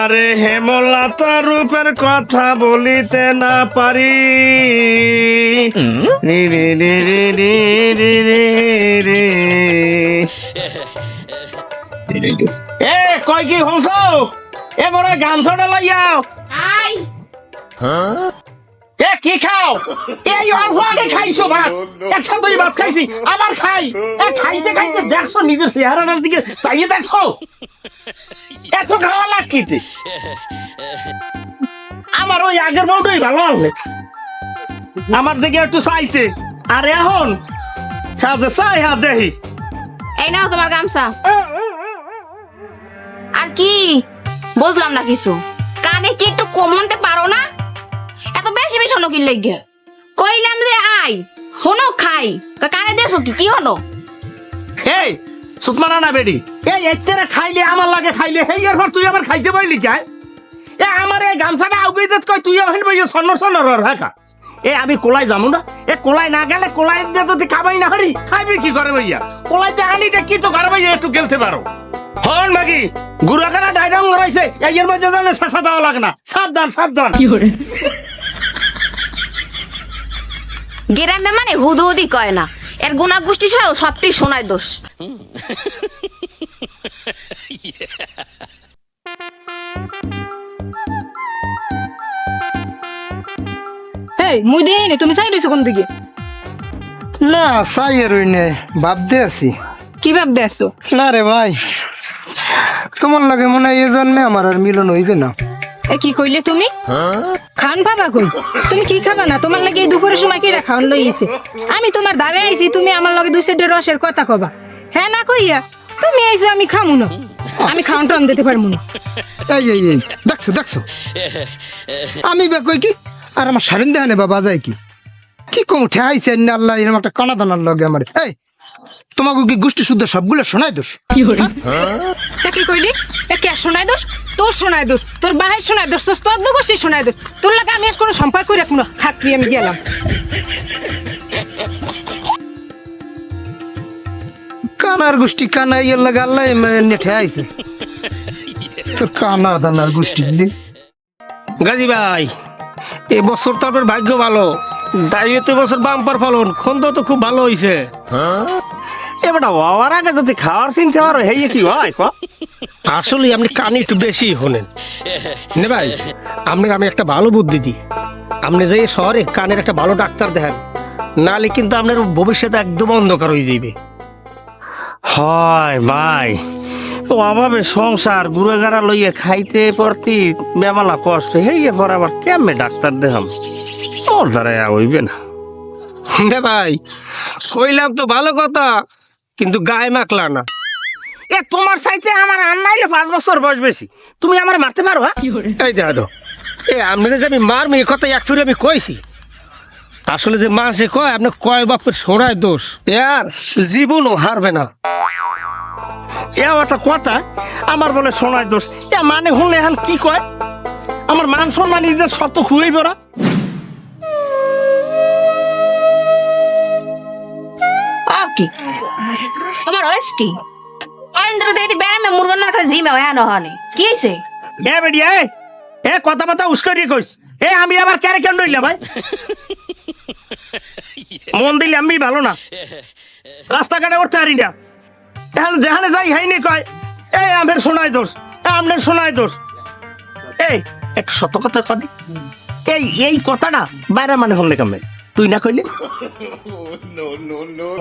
আরে হেমলতা রূপের কথা বলিতে না পারি। এ কয় কি হংস এ বড় গান শোনা লাইয়াও এ কি খাও? এই অল্প আগে খাইছো ভাত। দুই ভাত খাইছি আবার খাই। এ খাইতে খাইতে দেখছ নিজের চেহারাটার দিকে চাইয়ে দেখছ? এত খাওয়া লাগকিতে আমার ওই আগের বউটাই ভালো আছে আমার দিকে একটু চাইতে। আর এখন? কাজে চাই হা দেহি এই নাও তোমার গামছা। আর কি? বুঝলাম না কিছু। কানে কি একটু কমনতে পারো না? এত বেশি বেশি হনো কি লেগে? কইলাম যে আই হনো খাই। কানে দেছো কি? কি হনো এই সুতমানা না বেডি? এই এত্তেরে খাইলে আমার লাগে খাইলে হেই এর পর তুই আবার খাইতে পারলি কে? এ আমার এই গামছাটা আউগই দিত কই তুই ওখানে বইয়ে সন্নর সন্নর হাকা এ আমি কোলাই যামু না? এ কোলাই না গেলে কোলাই দিয়ে যদি খাবাই না হরি খাইবি কি করে ভাইয়া কোলাই দিয়ে আনি দে কি তো করে ভাইয়া একটু গেলতে পারো হন মাগি গুড়াকারা ডাইডং রইছে এই এর মধ্যে জানে শাসা দেওয়া লাগে না। সাবধান সাবধান। গেরামে মানে হুদু হুদি কয় না। এর গুণা গোষ্ঠী সহ সবটি শোনায় দোষ। এই মুই দিয়ে নে তুমি চাই রইছো কোন দিকে? না চাই আর ওই নে ভাবতে আছি। কি ভাবতে আছো? না রে ভাই তোমার লাগে মনে হয় এ জন্মে আমার আর মিলন হইবে না। এ কি কইলে তুমি? খান পাবা কই? তুমি কি খাবা না? তোমার লাগে দুপুরের সময় কি খাওয়ান লইছে আমি তোমার দাঁড়ে আইছি তুমি আমার লগে দুই সেটের রসের কথা কবা। হ্যাঁ না কইয়া? তুমি আইছো আমি খামু না। আমি খাওয়ান টান দিতে পারব না। এই এই এই দেখছ দেখছ? আমি বে কই কি? আর আমার সারেন দেহানে বাবা যায় কি? কি কম ঠেহাইছে না আল্লাহ এরকম একটা কানা দানার লগে আমার। এই তোমাকে কি গোষ্ঠী শুদ্ধ সবগুলো শোনাই দোষ? কি তা কি কইলি? কে শোনায় দোষ? তোর শোনায় দোষ তোর বাহের শোনায় দোষ তোর স্তব্ধ গোষ্ঠী শোনায় দোষ। তোর লাগে আমি কোনো সম্পর্ক করে খাকরি আমি গেলাম। কানার গোষ্ঠী কানা ইয়ের লাগে আল্লাহ ঠেহাইছে তোর কানা দানার গোষ্ঠী গাজী ভাই এবছর তো আপনার ভাগ্য ভালো। ডাইয়েতে বছর বাম্পার ফলন খন্দ তো খুব ভালো হইছে। এবার হওয়ার আগে যদি খাওয়ার চিনতে পারো হেই কি হয় আসলে আপনি কানে একটু বেশি হলেন নে ভাই আপনার আমি একটা ভালো বুদ্ধি দিই। আপনি যে শহরে কানের একটা ভালো ডাক্তার দেখেন নালে কিন্তু আপনার ভবিষ্যৎ একদম অন্ধকার হয়ে যাবে হয় ভাই। তো অভাবে সংসার ঘুরে গাড়া লইয়া খাইতে পড়তি বেমালা কষ্ট হেয়ে পর আবার কেমনে ডাক্তার দেখাম? ওর দ্বারা হইবে না ভাই কইলাম তো ভালো কথা। কিন্তু গায়ে মাখলা না। এ তোমার সাইতে আমার আন্নাইলে পাঁচ বছর বয়স বেশি। তুমি আমার মারতে পারো হ্যাঁ? এই দেখা দো এ আমি যে আমি মারমি এ কথা এক ফিরে আমি কইছি। আসলে যে মা সে কয় আপনি কয় বাপের সোনায় দোষ। আর জীবনও হারবে না। এ একটা কথা আমার বলে শোনায় দোষ। এ মানে শুনলে এখন কি কয়? আমার মান সম্মান নিজের সব তো খুঁয়েই বড়া। কি? তোমার ওয়েস কি অন্ধ্র দেইতে বেড়ামে মুরগনার কাছে জিমে হ্যাঁ নহনে কি হইছে? এ বেডিয়া, এ কথা বাতা উস্করিয়ে কইস। এ, আমি আবার ক্যারে কেন রইলা ভাই? মন দিলে আমি ভালো না। রাস্তাঘাটে উঠতে পারি না। এখন যেখানে যাই, হাইনি কয় এই আমের শোনায় দোষ আমনের শোনায় দোষ। এই একটু সত্য কথা কদি। এই এই কথাটা বাইরে মানে হলে কামে তুই না কইলে?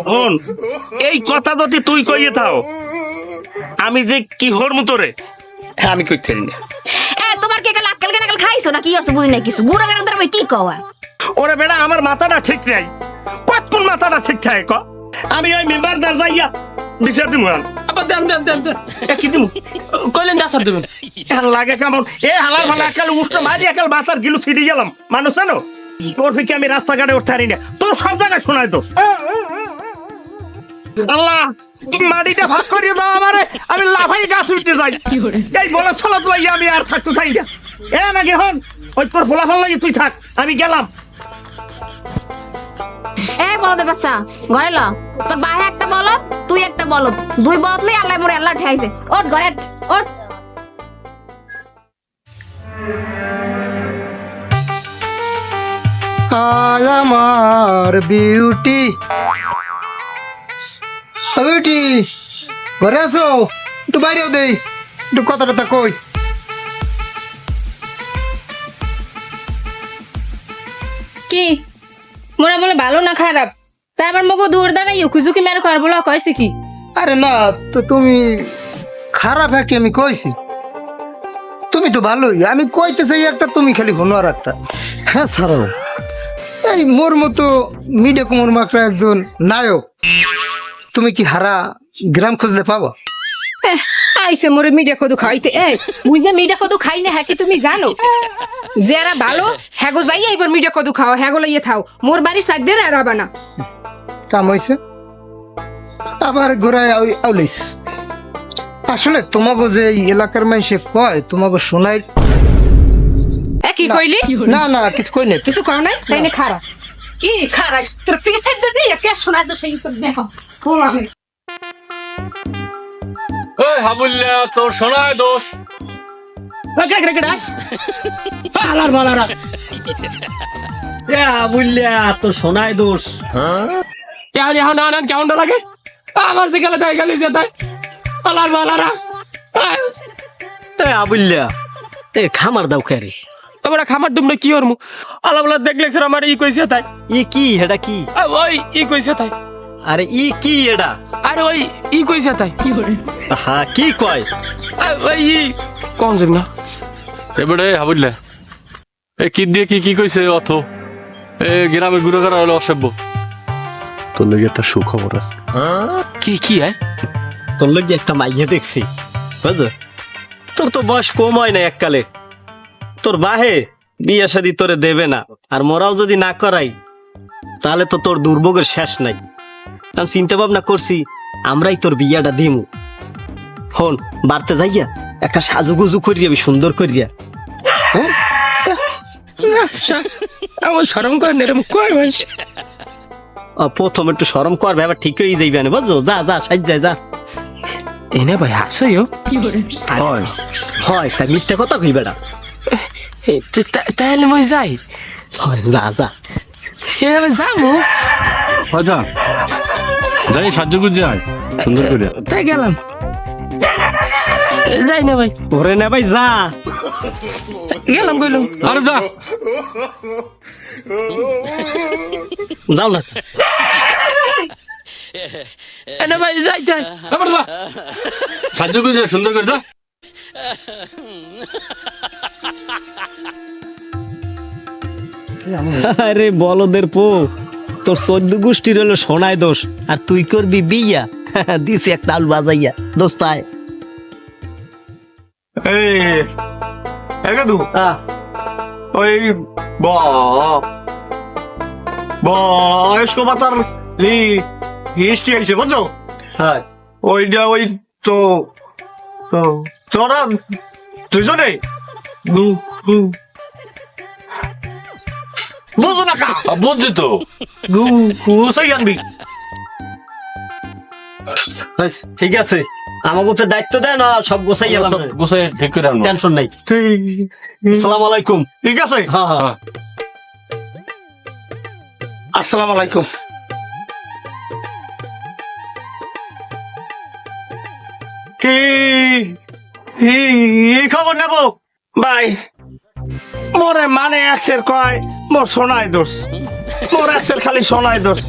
হন এই কথা যদি তুই কইয়ে থাও আমি যে কি হর মতরে হ্যাঁ আমি কইতে না। এ তোমার কে কাল আক্কেল কেন কাল খাইছো না কি অর্থ বুঝি না কিছু। গুড়া গাড়া দ্বারা কি কওয়া ওরে বেটা আমার মাথাটা ঠিক নাই। কতক্ষণ মাথাটা ঠিক থাকে ক? আমি ওই মেম্বার দার যাইয়া বিচার দিমু। আবার দেন দেন দেন দেন। এ কি দিমু? কইলেন দাসার দেবেন লাগে কেমন? এ হালার ভালা একাল উষ্ণ মারি একাল বাসার গিলু ছিড়ে গেলাম। মানুষ জানো? তোর ফিকে আমি রাস্তাঘাটে উঠতে পারি না তোর সব জায়গায় শোনায় দোষ। আল্লাহ মাটিটা ভাগ করিয়ে দাও আমারে আমি লাফাই গাছ উঠতে যাই। এই বলে চলা আমি আর থাকতে চাই না। এ নাকি হন ওই তোর ফলাফল লাগি তুই থাক আমি গেলাম। এ বলদের বাচ্চা ঘরে ল। তোর বাইরে একটা বলত তুই একটা বলত দুই বলতলেই আল্লাহ মোরে আল্লাহ ঠেয়াইছে। ওঠ ঘরে ওঠ। আজ আমার বিউটি। বিউটি ঘরে আছো? একটু বাইরেও দেই একটু কথা কথা কই। কি? মোরা বলে ভালো না খারাপ? তাই আবার মগো দূর দাঁড়াই খুজুকি মেরে কর বলা কয়েছে কি? আরে না তো তুমি খারাপ হ্যাঁ কি আমি কইছি? তুমি তো ভালোই আমি কইতে চাই একটা তুমি খালি হনো আর একটা। হ্যাঁ ছাড়াও এই মোর মতো মিডিয়া কুমার মাকড়া একজন নায়ক। তুমি কি হারা গ্রাম খুঁজলে পাবো? আইসে মোরে মিঠা কদু খাইতে। এই মুই যে মিঠা কদু খাই না হ্যাঁ কি তুমি জানো? যারা ভালো হ্যাগো যাই এবার মিঠা কদু খাও হ্যাগো লইয়ে থাও। মোর বাড়ির সাইড দিয়ে রাবা না কাম হয়েছে আবার ঘোরায় আউলিস আসলে তোমাকে যে এই এলাকার মানুষে কয় তোমাকে শোনাই কি কইলি? না না কিছু কই নাই। কিছু কর নাই? তাই না খারাপ কি খারাপ তোর পিসের দিদি কে শোনায় তো সেই তো দেখো। ওই হাবুল্লা তোর শোনায় দোষ। আলার বালারা বুঝলিয়া তোর সোনায় দোষ। ইয়ার এখন আনান কেমনটা লাগে? আমার যে গেলে তাই গেলি যে তাই। আলার বালারা এ আবুল্লা এ খামার দাও কে তোমরা খামার দুমনে কি ওর মু আলা বালা দেখলে স্যার আমার ই কইছে তাই। ই কি এটা কি? ওই ই কইছে তাই। আরে ই কি এটা আরে ওই ই কইছে তাই। কি হা কি কয়? ওই ই। কোন যে না এবারে হাবুল্লা এ কি দিয়ে কি কি কইছে অথ? এ গ্রামের গুড়াগাড়া হলো অসভ্য। তোর লেগে একটা সুখবর আছে। কি কি আয় তোর লোক যে একটা মাইয়া দেখছি। বুঝছ? তোর তো বয়স কম হয় না এককালে। তোর বাহে বিয়ে শাদি তোরে দেবে না। আর মোরাও যদি না করাই তাহলে তো তোর দুর্ভোগের শেষ নাই। আমি চিন্তা ভাবনা করছি আমরাই তোর বিয়াটা দিমু। হন বাড়তে যাইয়া একটা সাজুগুজু করিয়া সুন্দর করিয়া। আমার শরম করে নেরম কয় মানুষ? প্রথম একটু সরম কর ব্যাপার ঠিক হয়ে যাইবে না বুঝছ? যা যা সাজ যায় যা। এনে ভাই হাসইও হয়। হয় তা মিথ্যা কথা কই বেটা তাহলে মই যাই যা যা এভাবে যাব হয়তো যাই সাহায্য করছে যাই সুন্দর করে তাই গেলাম যাই না ভাই ওরে না ভাই যা গেলাম কইলাম আরে যা যাও না এনে ভাই যাই যাই সাহায্য করে যা সুন্দর করে যা আরে বলদের পো তোর চোদ্দ গোষ্ঠীর হলো সোনায় দোষ আর তুই করবি বিয়া। দিছি একটা আলু বাজাইয়া। দোস্তায় একাদু ওই বয়স্ক ভাতার হিস্ট্রি আইছে বুঝছ? হয়। ওইটা ওই তো তো তোরা দুজনে? গু গু। বুঝো না কা বুঝছি তো। গু গুছাই আনবি। ঠিক আছে। আমাকে উপরে দায়িত্ব দেন সব গোছাই গেলাম। সব ঠিক করে আনব। টেনশন নাই। ঠিক। আলাইকুম। ঠিক আছে? হ্যাঁ। হ্যাঁ। আসসালামু আলাইকুম। কি? এই খবর নেব? ভাই মোরে মানে একসের কয় মোর সোনায় দোষ। মোর একসের খালি সোনায় দোষ।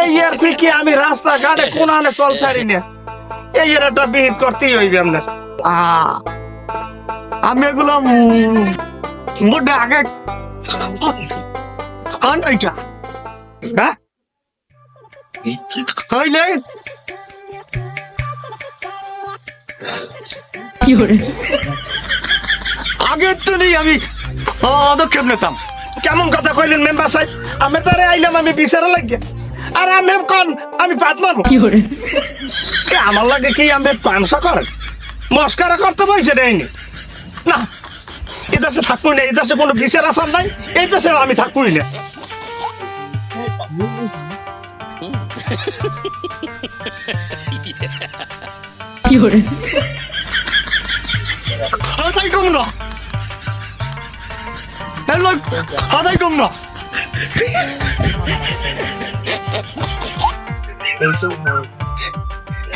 এই এর কি আমি রাস্তাঘাটে কোনানে চলতারি না এই এর একটা বিহিত করতেই হইবে আপনার। আ- আমি এগুলো মোটে আগে খান এইটা হ্যাঁ? হইলে? আগের তো নেই আমি পদক্ষেপ নিতাম। কেমন কথা কইলেন মেম্বার সাহেব? আমি তারে আইলাম আমি বিচারা লাগিয়া। আর আমি কন আমি পাত মারবো। এ, আমার লাগে কি আমি পানসা করেন মস্কারা করতে বইছে দেয়নি না এই দেশে থাকব না এই দেশে কোনো বিচার আসার নাই এই দেশে আমি থাকবোই না। খাতাই কম না হ্যালো খাতাই কম না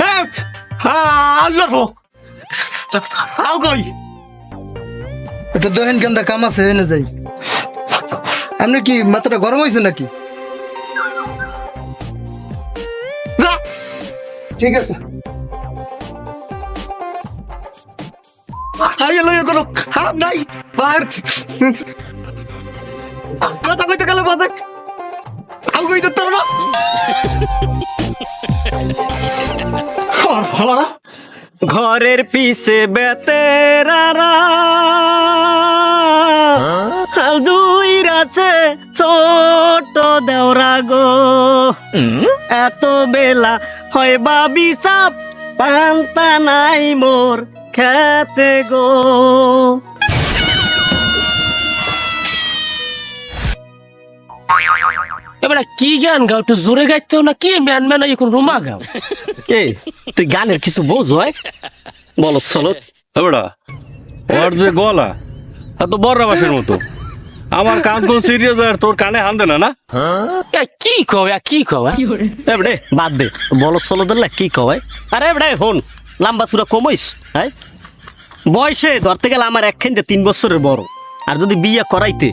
হ্যাঁ হ্যাঁ আল্লাহ রো আও কই? একটু দহেন কেন্দা কাম আছে এনে যাই। আপনি কি মাথাটা গরম হয়েছে নাকি? ঠিক আছে। আই লই কোনো হাত নাই, বাহির। কথা কইতে গেলে বাজে। আও কইতে তোর না। ঘরের পিছে বেতেরারা দুই আছে ছোট দেওরা গো। এত বেলা হয় বাবি সাপ, পান্তা নাই মোর। খেতে গো। এবার কি গান গাও? একটু জোরে গাইতেও না কি? ম্যান ম্যান এখন রুমা গাও। এ তুই গানের কিছু বোঝ হয়? বলো চলো এবারা ওর যে গলা তো বড় বাসের মতো। আমার কান কোন সিরিয়াস আর তোর কানে হান দেনা না? এ, কি কও এ, কি কও এ? এবড়ে বাদ দে। বলো চলো দিলে কি কয় আরে এবড়ে হন লাম্বা চূড়া কমইস হ্যাঁ? বয়সে ধরতে গেলে আমার একখান তিন বছরের বড়। আর যদি বিয়ে করাইতে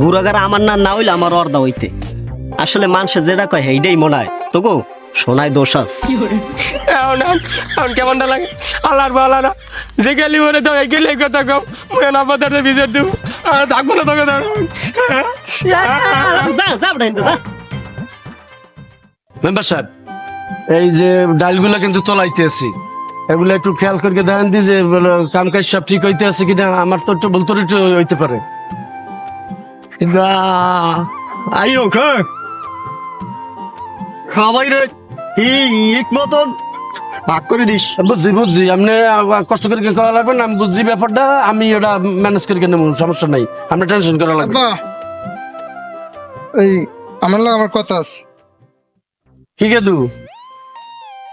গুড়াগারা আমার না না হইলে আমার অর্ধা হইতে। আসলে মানুষে যেটা কয় এইটাই মনে হয়। তো গো সোনায় দোষ আছে এখন কেমনটা লাগে? আল্লাহর বালা না। যে গেলি মনে তো গেলে এই কথা কও। মুখে না পাতাতে বিচার দেবো। আর থাকব না তোকে মেম্বার সাহেব এই যে ডালগুলা কিন্তু তোলাইতে আছি। এগুলো একটু খেয়াল করে দেখেন দি যে কাম কাজ সব ঠিক হইতে আছে কিনা? আমার তো একটু বলতো একটু হইতে পারে। দা আইও খে। খাবাই রে ঠিক মতন ভাগ করে দিস। বুঝছি বুঝছি। আপনি কষ্ট করে করা লাগবে না? আমি বুঝছি ব্যাপারটা আমি ওটা ম্যানেজ করে নেব? সমস্যা নাই। আপনি টেনশন করা লাগবে। এই আমার লাগে আমার কথা আছে। কি গেদু?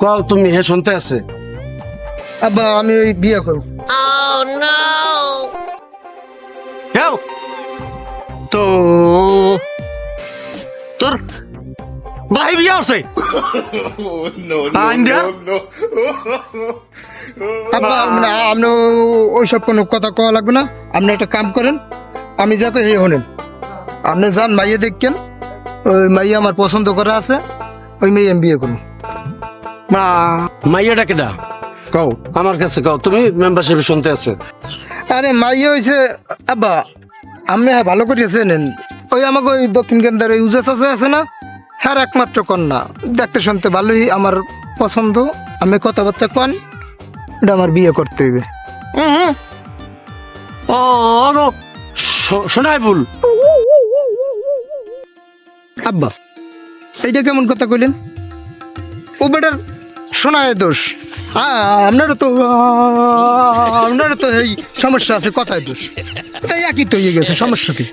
কও তুমি হে শুনতে আছে। আব্বা আমি ওই বিয়ে করব। কেউ? তো তোর ভাই বিয়ে আছে আব্বা না। আপনি ওই সব কোনো কথা কওয়া লাগবে না। আপনি একটা কাম করেন আমি যাকে হে হনেন আপনি যান মাইয়ে দেখছেন ওই মাইয়া আমার পছন্দ করা আছে ওই মেয়ে আমি বিয়ে করুন না। মাইয়াটা কেডা? কও আমার কাছে কও তুমি মেম্বারশিপ শুনতে আছে। আরে মাইয়া হয়েছে আব্বা আমি হ্যাঁ ভালো করিয়েছে নেন ওই আমাকে ওই দক্ষিণ কেন্দ্রের ওই উজাস আছে আছে না হ্যাঁ একমাত্র কন্যা। দেখতে শুনতে ভালোই আমার পছন্দ আমি কথাবার্তা কন এটা আমার বিয়ে করতে হইবে। ও গো শো- ভুল। আব্বা এইটা কেমন কথা কইলেন? ও বেটার শোনায় দোষ। আ- আপনারও তো আপনারও তো এই সমস্যা আছে কথায় দোষ। তাই একই তো হয়ে গেছে সমস্যা কি?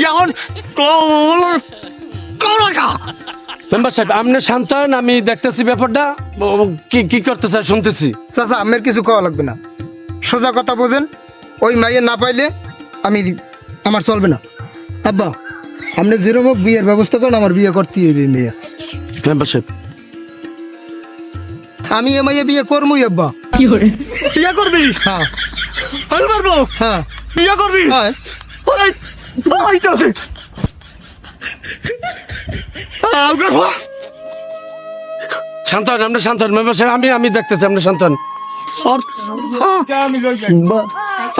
এখন? মেম্বার সাহেব আপনি শান্ত হন, আমি দেখতেছি ব্যাপারটা। কি কি করতে চাই শুনতেছি? চাচা আমের কিছু কওয়া লাগবে না। সোজা কথা বোঝেন ওই মাইয়ে না পাইলে আমি আমার চলবে না। আব্বা আপনি যেরকম বিয়ের ব্যবস্থা করেন আমার বিয়ে করতেই হইবে মেয়ে। মেম্বার সাহেব আমি এ মাইয়ে বিয়ে করবই আব্বা বিয়ে করবি? হ্যাঁ। আমি পারব হ্যাঁ। বিয়ে করবি? হ্যাঁ। ওরে আইতাছে। আউগা। শান্ত হন আপনি শান্ত হন মেম্বার সাহেব আমি আমি দেখতেছি আপনি শান্ত হন আর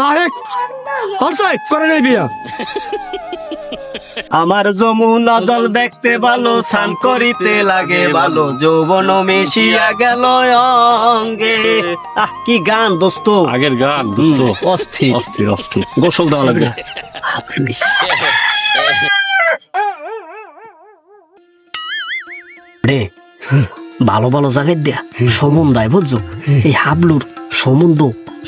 আরে আর সাই করে নেই বিয়া। আমার যমুনা জল দেখতে ভালো স্নান করিতে লাগে ভালো। যৌবন মিশিয়া গেল অঙ্গে। আহ কি গান দোস্ত? আগের গান দোস্ত। অস্থির। অস্থির অস্থির। গোসল দেওয়া লাগবে। রে ভালো ভালো জায়গায় দেয়া। সমুন্দায় বুঝছ? এই হাবলুর সমুন্দ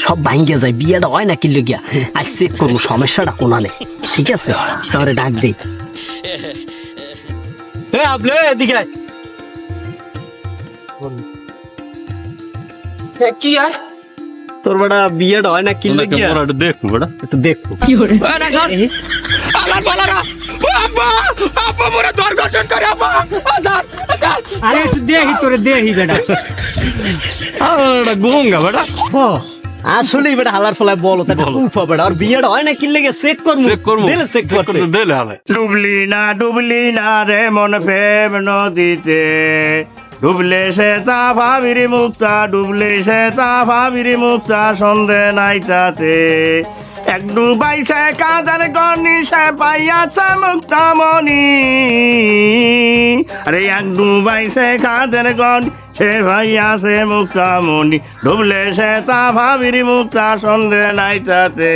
সব ভাঙ্গে যায় বিয়েটা হয় না কিনলে গিয়া আজ চেক করব সমস্যাটা কোনালে। ঠিক আছে? তাহলে ডাক দে। এ হাবলু এদিকে আয়। কি আর? তোর বেটা বিয়েটা হয় না কি লাগিয়া? একটু দেখব বেটা। একটু দেখব আমার বালারা আব্বা! আব্বা মোরা দরগর্ষণ করে আব্বা! আজার আজার আরে একটু দেহি তোরে দেহি বেটা। গুঙ্গা বেটা আসলে বেটা হালার ফলায় বলো তাহলে উফা বেটা আর বিয়েটা হয় না কিনলে গিয়ে চেক করব চেক করব দেলে চেক করতে দেলে হালে ডুবলি না ডুবলি না রে মন প্রেম নদীতে। ডুবলে সে তা ভাবিরি মুক্তা ডুবলে সে তা ভাবিরি মুক্তা সন্ধে নাই তাতে। এক ডুবাইছে কাদার গনি সে পাইয়াছে মুক্তা মনি আরে এক ডুবাইছে কাদের গনি সে ভাইয়াছে মুক্তা মনি ডুবলে সে তা ভাবিরি মুক্তা সন্ধে নাই তাতে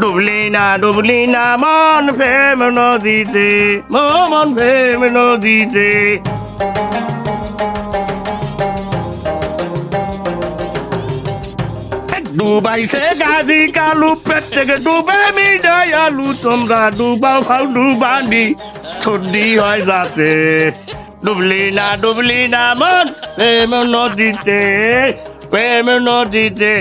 ডুবলি না ডুবলি না, মন প্রেম নদীতে, মন প্রেম নদীতে। ডুবাইছে গাজি কালু, প্রত্যেক ডুবে মিডাই আলু, তোমরা ডুবাও ফাউ ডুবানি। সর্দি হয় যাতে। ডুবলি না ডুবলি না মন, প্রেম নদীতে প্রেম নদীতে।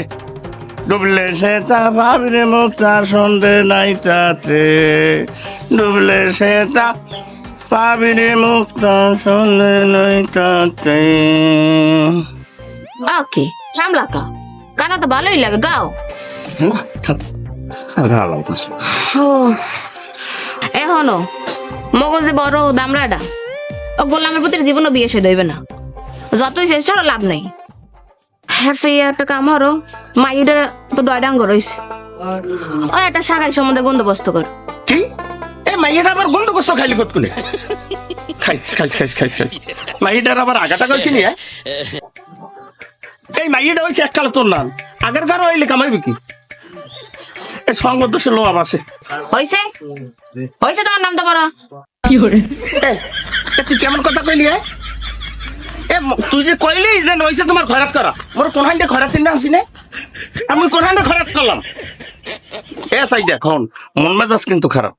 ডুবলে সে তা ভাবিরে মুক্তা, সন্ধে নাই তাতে। ডুবলে সে তা ভাবিরে মুক্তা, সন্ধে নাই তাতে। ওকে সামলা কা গানা তো ভালোই লাগে, গাও। এখনও মগজে বড় দামড়াটা ও গোলামের প্রতি জীবনও বিয়ে সে দইবে না। যতই চেষ্টা লাভ নেই। হ্যাঁ সেই একটা কাম হরো মাইটা তো দয়ডাঙ্গ রয়েছে ও একটা শাখাই সম্বন্ধে বন্দোবস্ত কর। কি? এ মাইয়ের আবার গন্ধ করছ আবার আগাটা কইছি নি হ্যাঁ? এই মাইয়েটা হইছে এককালে তোর নাম। আগের গারো হইলে কামাইবি কি? এই সঙ্গ দোষে লোয়াব আছে হইছে? হইছে তোমার নাম তো বড় এ, এ তুই কেমন কথা কইলি হ্যাঁ এ তুই যে কইলি যে নইছে তোমার খরাত করা। মোর কোন হাইন্ডে খরাত তিনটা আনছি নে? আমি কোন হাইন্ডে খরাত করলাম? এ সাই দেখুন মন মেজাজ কিন্তু খারাপ।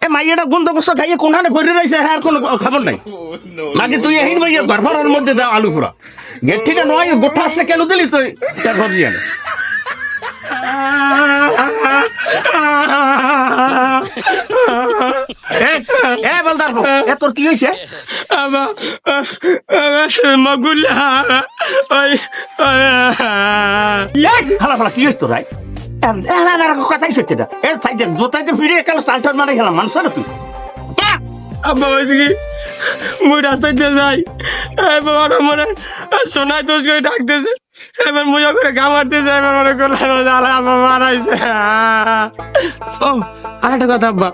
এ মাইয়াটা গন্ধ বস্ত খাইয়ে কোন হানে ভরে রয়েছে? হ্যাঁ আর কোনো খবর নাই। নাকি তুই এই মাইয়া গর্ভরের মধ্যে দাও আলু পুরা গেঠিটা নয় গোঠা আসলে কেন দিলি তুই? তার ঘর দিয়ে এ, বলদার এ তোর কি হয়েছে? আমার মগুলা হালা ফালা কি হয়েছে তোর রাই কথাই সত্যি না। এ সাইডে জোতাইতে ফিরে মারে মানুষ না তুই আব্বা বলছি কি? মুই রাস্তায় যাই। এবার সোনাই তোষ করে ডাকতেছে। এবার মুজা করে গামারতেছে এবার মনে করলাম জ্বালা আব্বা মারাইছে। ও আর একটা কথা আব্বা।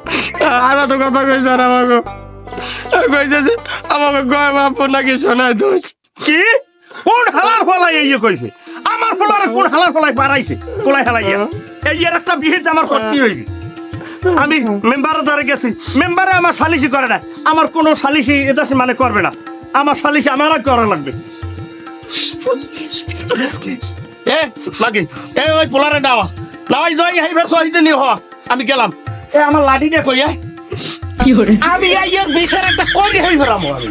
আর একটা কথা কইছে আর আমাকে। কইছে যে আমাকে গয় বাপু নাকি সোনাই দোষ? কি? কোন হালার ফলাই ইয়ে কইছে? আমার ফলারে কোন হালার ফলাই পারাইছে কোলাই হালাইয়া? এই এর একটা বিয়ে আমার করতে হইবে। আমি মেম্বারের দ্বারা গেছি। মেম্বারে আমার সালিশি করে না। আমার কোনো সালিশি এটা সে মানে করবে না। আমার সালিশি আমার করা লাগবে। এ লাগে এ ওই পোলারে দাওয়া নাওয়াই যাই হাইবার সহিতে নিয়ে হওয়া। আমি গেলাম। এ আমার লাডি দিয়ে কইয়া আমি এই বিষয়ের একটা করি হই ভরামো আমি।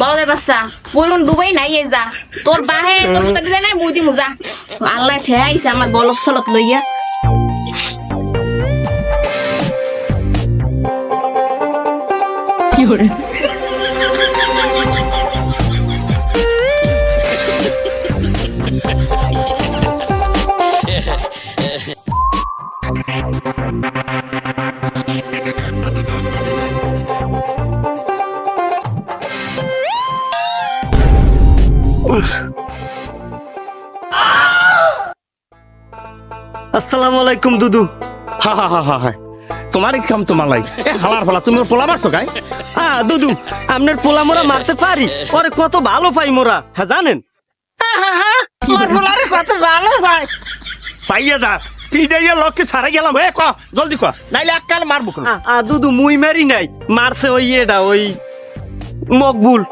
বলদের বাচ্চা, বলুন ডুবাই নাই এ যা। তোর বাহে তোর সুতা দিতে নাই, মুই মুজা আল্লাহ ঠেয়াইছে আমার বলদ সলত লইয়া। আসসালামু আলাইকুম দুদু। হা হা হা হা কাম তোমার লাই হালার ফলা তুমি ওর ফলা মারছো গাই আ দুদু আপনার পোলা মোরা মারতে পারি। ওরে কত ভালো পাই মোরা হ্যাঁ জানেন? কত ভালো ভাই চাইয়ে দা লক্ষ্যে গেলাম। এ ক জলদি ক। নাইলে এককাল মারবো দুদু মুই মারি নাই। মারছে ওই এটা ওই মকবুল।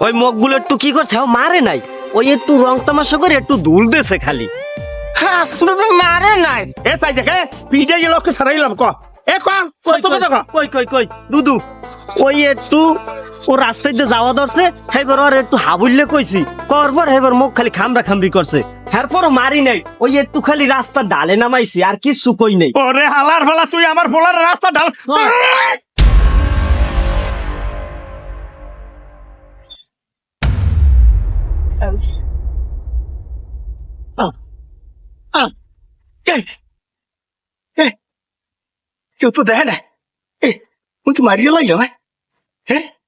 ওই মুখগুলো একটু কি করছে? ও মারে নাই। ওই একটু রং তামাশা করে একটু দুল দেছে খালি। হ্যাঁ, মারে নাই। এ চাই দেখে পিঠে ক। এ ক কই কই কই কই দুদু। ওই একটু ও রাস্তায় দিয়ে যাওয়া ধরছে হেবার একটু হাবুললে কইছি। করবার হেবার মুখ খালি খামরা খামরি করছে। হ্যাঁ, এরপর মারি নাই। ওই একটু খালি রাস্তা ডালে নামাইছি আর কিছু কই নেই। ওরে হালার ফালা তুই আমার ফোলার রাস্তা ডাল। হ্যাঁ। Ei! Ei! Eu tô dela! Ei! Muito marido lá, não é? É?